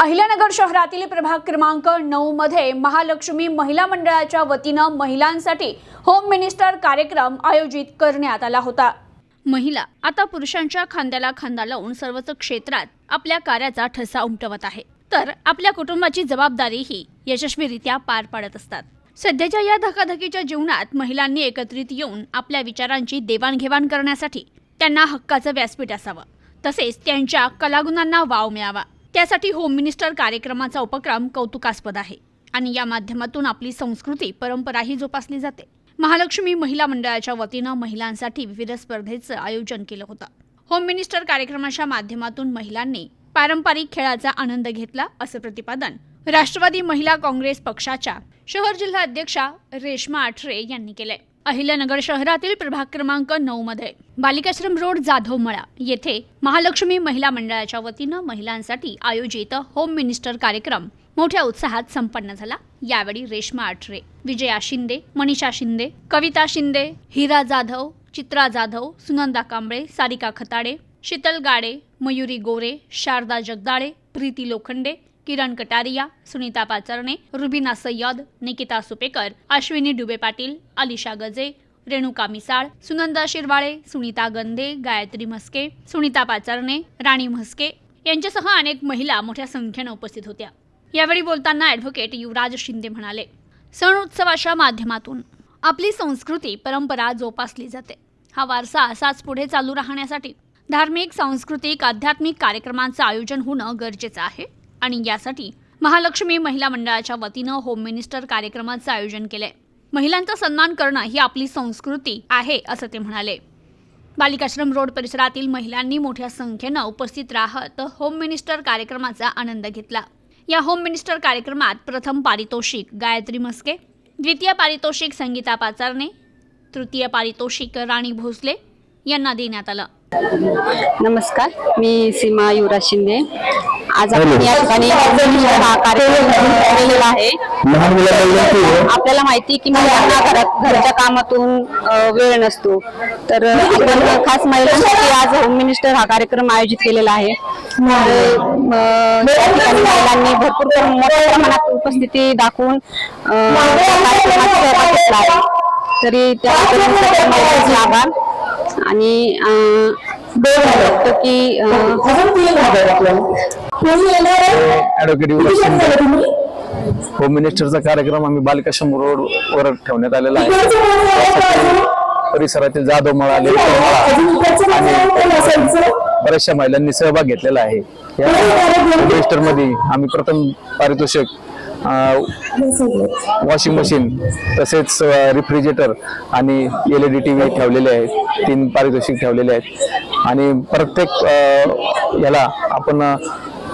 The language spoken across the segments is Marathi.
अहिल्यानगर शहरातील प्रभाग क्रमांक नऊ मध्ये महालक्ष्मी महिला मंडळाच्या वतीनं महिलांसाठी होम मिनिस्टर कार्यक्रम आयोजित करण्यात आला होता. महिला आता पुरुषांच्या खांद्याला खांदा लावून सर्वच क्षेत्रात आपल्या कार्याचा ठसा उमटवत आहे. तर आपल्या कुटुंबाची जबाबदारीही यशस्वीरित्या पार पाडत असतात. सध्याच्या या धकाधकीच्या जीवनात महिलांनी एकत्रित येऊन आपल्या विचारांची देवाणघेवाण करण्यासाठी त्यांना हक्काचं व्यासपीठ असावं. तसेच त्यांच्या कलागुणांना वाव मिळावा. त्यासाठी होम मिनिस्टर कार्यक्रमाचा उपक्रम कौतुकास्पद आहे आणि या माध्यमातून आपली संस्कृती परंपराही जोपासली जाते. महालक्ष्मी महिला मंडळाच्या वतीनं महिलांसाठी विविध स्पर्धेचं आयोजन केलं होतं. होम मिनिस्टर कार्यक्रमाच्या माध्यमातून महिलांनी पारंपरिक खेळाचा आनंद घेतला असं प्रतिपादन राष्ट्रवादी महिला काँग्रेस पक्षाच्या शहर जिल्हा अध्यक्षा रेश्मा आठरे यांनी केलंय. अहिल्यानगर शहरातील प्रभाग क्रमांक नऊ मध्ये. बालिकाश्रम रोड जाधव मळा येथे महालक्ष्मी महिला मंडळाच्या वतीनं महिलांसाठी आयोजित होम मिनिस्टर कार्यक्रम मोठ्या उत्साहात संपन्न झाला. यावेळी रेश्मा आठरे विजया शिंदे मनीषा शिंदे कविता शिंदे हिरा जाधव चित्रा जाधव सुनंदा कांबळे सारिका खताडे शीतल गाडे मयुरी गोरे शारदा जगदाळे प्रीती लोखंडे किरण कटारिया सुनीता पाचरणे रुबिना सय्यद निकिता सुपेकर अश्विनी डुबे पाटील अलिशा गजे रेणुका मिसाळ सुनंदा शिरवाळे सुनीता गंधे गायत्री म्हस्के सुनीता पाचरणे राणी म्हस्के यांच्यासह अनेक महिला मोठ्या संख्येनं उपस्थित होत्या. यावेळी बोलताना ॲडव्होकेट युवराज शिंदे म्हणाले सण उत्सवाच्या माध्यमातून आपली संस्कृती परंपरा जोपासली जाते. हा वारसा असाच पुढे चालू राहण्यासाठी धार्मिक सांस्कृतिक आध्यात्मिक कार्यक्रमांचं आयोजन होणं गरजेचं आहे. आणि यासाठी महालक्ष्मी महिला मंडळाच्या वतीनं होम मिनिस्टर कार्यक्रमाचं आयोजन केलंय. महिलांचा सन्मान करणं ही आपली संस्कृती आहे असं ते म्हणाले. बालिकाश्रम रोड परिसरातील महिलांनी मोठ्या संख्येनं उपस्थित राहत होम मिनिस्टर कार्यक्रमाचा आनंद घेतला. या होम मिनिस्टर कार्यक्रमात प्रथम पारितोषिक गायत्री मस्के द्वितीय पारितोषिक संगीता पाचारणे तृतीय पारितोषिक राणी भोसले यांना देण्यात आलं. नमस्कार मी सीमा युवराज शिंदे. आज आपण या ठिकाणी हा कार्यक्रम केलेला आहे. आपल्याला माहिती की महिलांना घरात घरच्या कामातून वेळ नसतो. तर आपण खास महिलांसाठी आज होम मिनिस्टर हा कार्यक्रम आयोजित केलेला आहे. महिलांनी भरपूर प्र- मोठ्या प्रमाणात उपस्थिती दाखवून कार्यक्रमात सहभाग घेतला आहे. तरी महिलांचे आभार. आणि की होम मिनिस्टरचा कार्यक्रम आम्ही बालिकाश्रम रोड वर ठेवण्यात आलेला आहे. परिसरातील जाधव मळा आणि बऱ्याचशा महिलांनी सहभाग घेतलेला आहे. या मिनिस्टरमध्ये आम्ही प्रथम पारितोषिक वॉशिंग मशीन तसेच रिफ्रिजरेटर आणि L E D T V ठेवलेले आहेत. तीन पारितोषिक ठेवलेले आहेत. आणि प्रत्येक याला आपण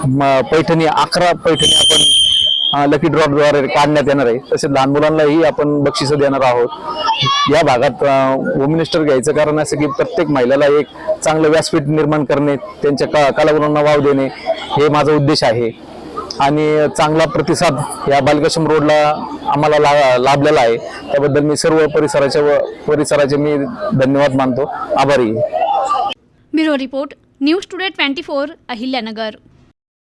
म- पैठणी अकरा पैठणी आपण लकी ड्रॉपद्वारे काढण्यात येणार आहे. तसेच लहान मुलांनाही आपण बक्षिसं देणार आहोत. या भागात होम मिनिस्टर घ्यायचं कारण असं की प्रत्येक महिलाला एक चांगलं व्यासपीठ निर्माण करणे त्यांच्या का कलागुणांना वाव देणे हे माझा उद्देश आहे. आणि चांगला प्रतिसाद या बालकाश्रम रोडला आम्हाला ला लाभलेला आहे. त्याबद्दल मी सर्व परिसराच्या व परिसराचे मी धन्यवाद मानतो. आभारी bureau report news today twenty four Ahilyanagar.